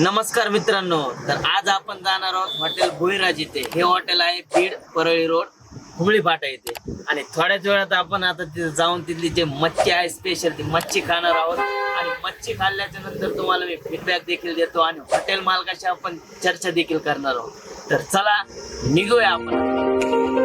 नमस्कार मित्रांनो तर आज आपण जाणार आहोत हॉटेल भुईराज इथे. हे हॉटेल आहे बीड परळी रोड हुबळी फाटा येथे आणि थोड्याच वेळात आपण आता तिथे जाऊन तिथली जे मच्छी आहे स्पेशल ती मच्छी खाणार आहोत. आणि मच्छी खाल्ल्याच्या नंतर तुम्हाला मी फीडबॅक देखील देतो आणि हॉटेल मालकाशी आपण चर्चा देखील करणार आहोत. तर चला निघूया आपण.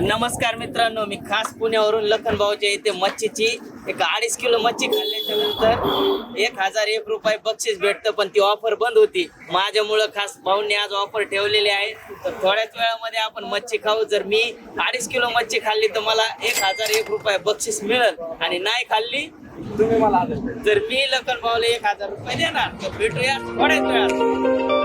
तर नमस्कार मित्रांनो मी खास पुण्यावरून लखनभाऊच्या इथे मच्छीची एक अडीच किलो मच्छी खाल्ल्याच्या नंतर एक हजार एक रुपये बक्षीस भेटतं पण ती ऑफर बंद होती. माझ्यामुळं खास भाऊंनी आज ऑफर ठेवलेली आहे. तर थोड्याच वेळामध्ये आपण मच्छी खाऊ. जर मी अडीच किलो मच्छी खाल्ली तर मला एक हजार एक रुपये बक्षीस मिळेल. आणि नाही खाल्ली तुम्ही मला जर मी लखन भाऊला एक हजार रुपये देणार तर भेटूया थोड्याच वेळात.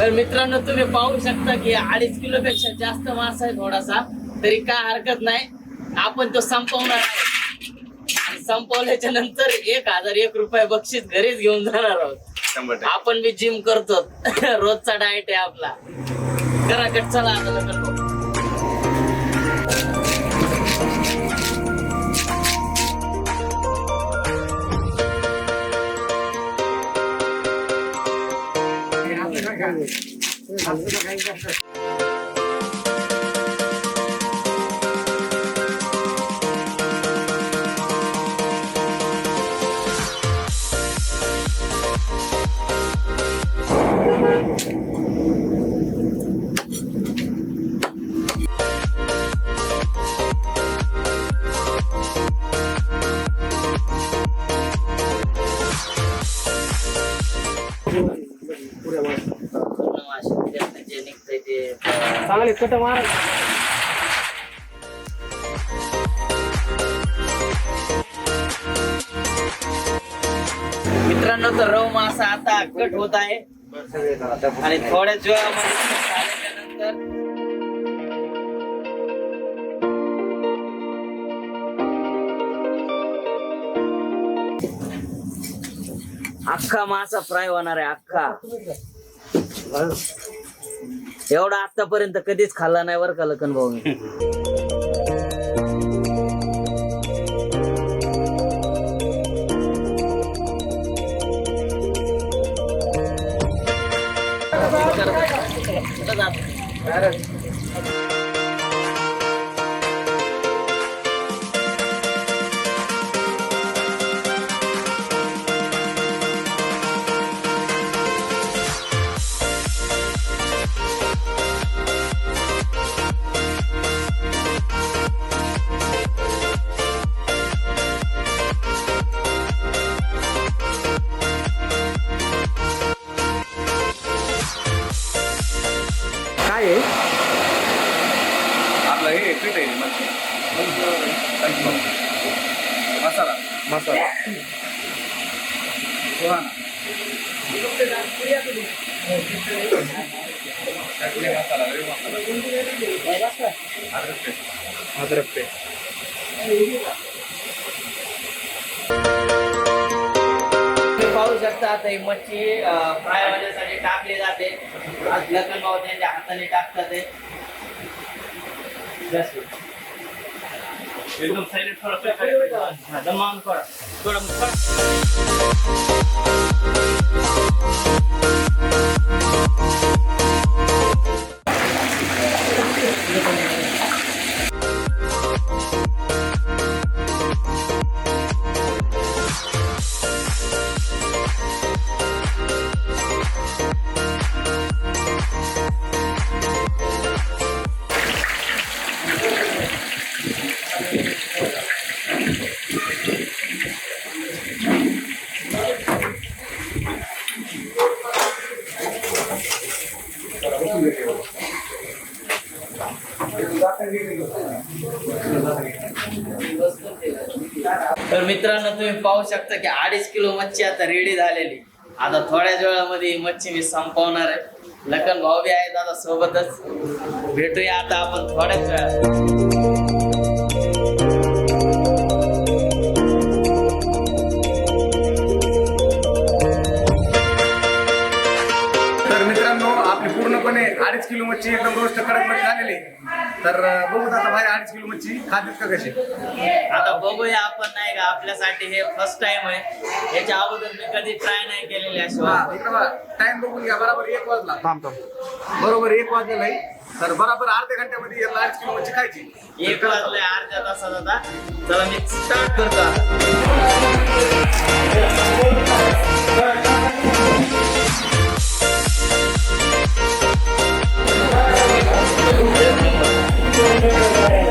तर मित्रांनो तुम्ही पाहू शकता की अडीच किलो पेक्षा जास्त मासा आहे थोडासा. तरी काय हरकत नाही. आपण तो संपवणार आहे. आणि संपवल्याच्या नंतर एक हजार एक रुपये बक्षीस घरीच घेऊन जाणार आहोत. आपण बी जिम करतो रोजचा डाएट आहे आपला. करा कट चला आता चांगले कट मार. मित्रांनो तर रव मासा आता कट होत आहे. आणि थोड्याच वेळामध्ये अख्खा मासा फ्राय होणार आहे अख्खा. एवढा आतापर्यंत कधीच खाल्ला नाही बरं का लखन भाऊ जात? आहे आपलं हे पीठ आहे मच्छी. मसाला मसाला सुहाना. चटणी मसाला रवी मसाला अद्रक पेस्ट. अद्रक पे ही मच्छी फ्राय होण्यासाठी टाकली जाते. आज लखन भाऊ त्यांच्या हाताने टाकतात. एकदम साईड थोडं थोडं थोडं. मित्रांनो तुम्ही पाहू शकता की अडीच किलो मच्छी आता रेडी झालेली. आता थोड्याच वेळामध्ये ही मच्छी मी संपवणार आहे. लखन भाऊ बी आहेत आता सोबतच. भेटूया आता आपण थोड्याच वेळात. तर मित्रांनो आपली पूर्णपणे अडीच किलो मच्छी एकदम रोस्ट करत झालेली. तर बघू आता भाई अडीच किलो मच्छी खातात का कशी? आता बघूया आपण नाही का आपल्यासाठी हे फर्स्ट टाइम आहे. याच्या अगोदर मी कधी ट्राय नाही केलेली अशी टाइम बघून घ्या बरोबर एक वाजला. थांब थांब. बरोबर एक वाजलेला आहे तर बरोबर अर्ध्या घंट्यामध्ये याला अडीच किलो मच्छी खायची. एक वाजलाय अर्ध्या तासात आता. चला मी स्टार्ट करतो. आता. त्यांनी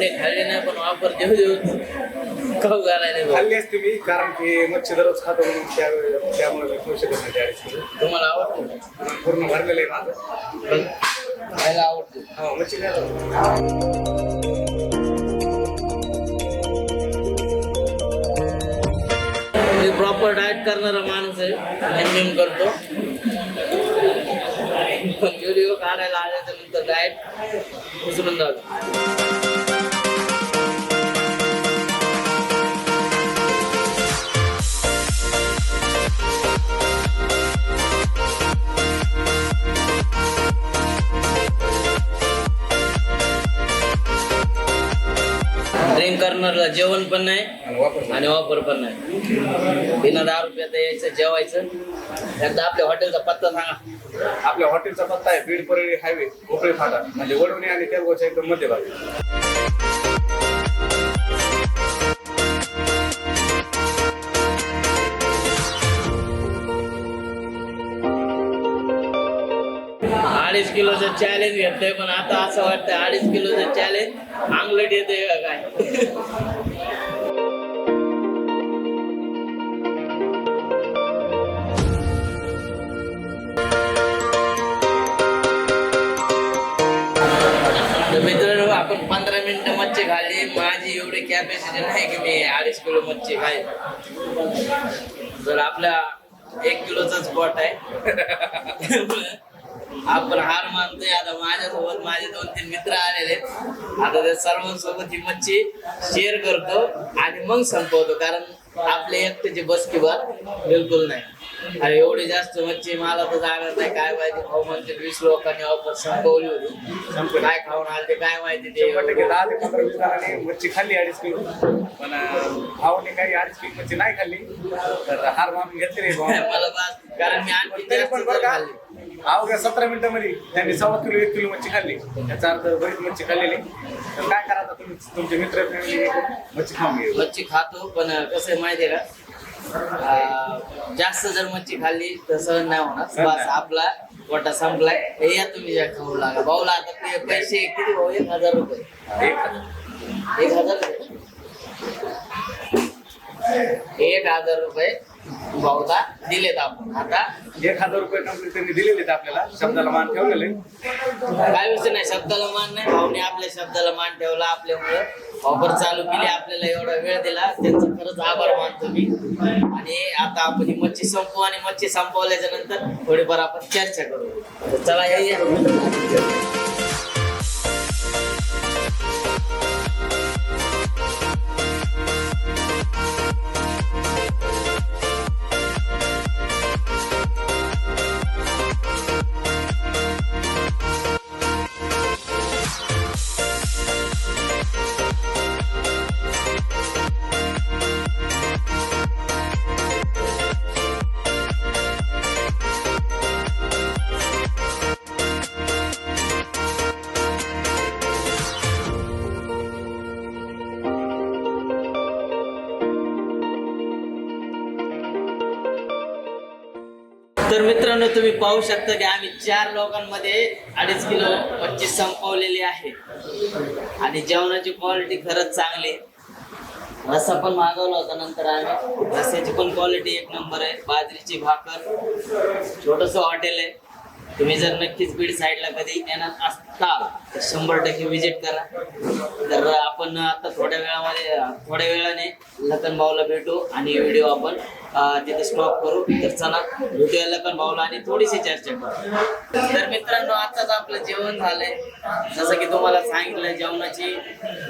भावने खाल्ली नाही पण वापर देऊ देऊ. खाऊ घालायला. खाल्ली असते मी कारण की मच्छी दररोज खातो म्हणून त्या- त्यामुळे मी खाऊ शकत नाही त्या अडीच किलो तुम्हाला आवडते? पूर्ण भरलेलं आहे माझं. खायला आवडते. हो मच्छी काय मी प्रॉपर डाएट करणारा माणूस आहे जिम करतो. व्हिडिओ काढायला आल्याच्यानंतर डाएट विसरून जातो. ड्रिंक करणारला जेवण पण नाही आणि वापर पण नाही. बिना दहा रुपयात यायचं जेवायचं. एकदा आपल्या हॉटेलचा पत्ता सांगा. आपल्या हॉटेलचा पत्ता आहे बीड परळी हायवे कोपळे फाटा म्हणजे वडवणी आणि तेलगावच्या एकदम मध्यभागी. अडीच किलोचं चॅलेंज घेतलंय पण आता असं वाटतं अडीच किलोचं चॅलेंज अंगलट येते काय? मित्रांनो आपण पंधरा मिनिटं मच्छी खाल्ली. माझी एवढी कॅपॅसिटी नाही की मी अडीच किलो मच्छी खाईल तर आपल्या एक किलोचाच स्पॉट आहे. आपण हार मानतोय. आता माझ्यासोबत माझे दोन तीन मित्र आलेले आहेत. आता त्या सर्वांसोबत ही मच्छी शेअर करतो आणि मग संपवतो. कारण आपले एकट्याची बस किंवा बिलकुल नाही. आणि एवढी जास्त मच्छी मला तर जाणार नाही. काय माहिती भाऊ म्हणते वीस लोकांनी ऑफर संपवली होती. काय खाऊन आले ते काय माहिती शंभर टक्के ते दहा ते पंधरा वीस जणांनी मच्छी खाल्ली अडीच किलो. पण अं, भावाने काही अडीच किलो मच्छी नाही खाल्ली. तर हार मानून घेतली भावाने. मला बस कारण मी आणखी तरी जास्त पण बरं का खाल्ली. अवघ्या सतरा मिनिटांमध्ये त्यांनी सव्वा किलो एक किलो मच्छी खाल्ली. त्याचा अर्थ बरीच मच्छी खाल्लेली. तर काय करा आता तुम्ही? तुमचे मित्र फॅमिली मच्छी खाऊन मच्छी खातो पण कसं आहे माहितीये का? अं, जास्त जर मच्छी खाल्ली तर सहन नाही होणार. बस. आपला पोटा संपलाय. हे या तुम्ही ज्या खाऊ लागा. भाऊला आता ते पैसे किती भाऊ? एक हजार रुपये. एक हजार रुपये? एक हजार रुपये. भाऊला दिलेत आपण आता एक हजार रुपये कंप्लीट त्यांनी दिलेले आहेत आपल्याला. शब्दाला मान ठेवलेले. काय विषय नाही शब्दाला मान नाही. भाऊने आपल्या शब्दाला मान ठेवला आपल्यामुळं. ऑफर चालू केली आपल्याला एवढा वेळ दिला. त्यांचा खरंच आभार मानतो मी. आणि आता आपण ही मच्छी संपवू आणि मच्छी संपवल्याच्या नंतर थोडीफार आपण चर्चा करू. चला हे तर मित्रांनो तुम्ही पाहू शकता की आम्ही चार लोकांमध्ये अडीच किलो मच्छी संपवलेली आहे. आणि जेवणाची क्वालिटी खरंच चांगली आहे. रस्सा पण मागवला होता नंतर आम्ही. रस्स्याची पण क्वालिटी एक नंबर आहे. बाजरीची भाकर. छोटस हॉटेल आहे. तुम्ही जर नक्कीच बीड साईडला कधी येणार असताल तर शंभर टक्के व्हिजिट करा. तर आपण आता थोड्या वेळामध्ये थोड्या वेळाने लखन भाऊला भेटू आणि व्हिडिओ आपण तिथे स्टॉप करू. तर चला भेटूया लखन भाऊला आणि थोडीशी चर्चा करू. तर मित्रांनो आताच आपलं जेवण झालंय. जसं की तुम्हाला सांगितलं जेवणाची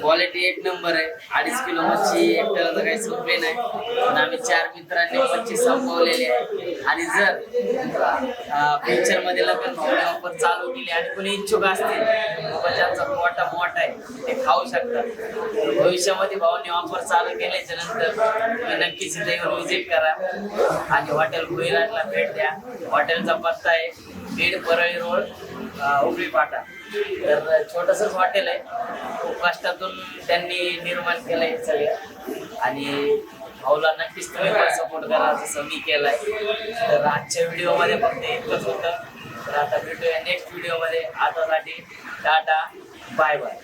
क्वालिटी एक नंबर आहे. अडीच किलो मच्छी एकट्याला तर काही संपली नाही. पण आम्ही चार मित्रांनी मच्छी संपवलेली आहे. आणि जर पिक्चरमध्ये ऑफर चालू केली आणि कोणी इच्छुक असतील बाबा ज्यांचा मोठा मोठा आहे ते खाऊ शकतात. भविष्यामध्ये भाऊने ऑफर चालू केल्याच्यानंतर नक्कीच इथे येऊन व्हिजिट करा. आणि हॉटेल भुईराजला भेट द्या. हॉटेलचा पत्ता आहे बीड परळी रोड अं, पाटा फाटा. तर छोटंसंच हॉटेल आहे. खूप कष्टातून त्यांनी निर्माण केलं आहे सगळं. आणि भाऊला नक्कीच तुम्ही पण सपोर्ट करा जसं मी केलाय. तर आजच्या व्हिडिओमध्ये फक्त इतकंच होतं. तर आता भेटूया नेक्स्ट व्हिडिओमध्ये आतासाठी टाटा बाय बाय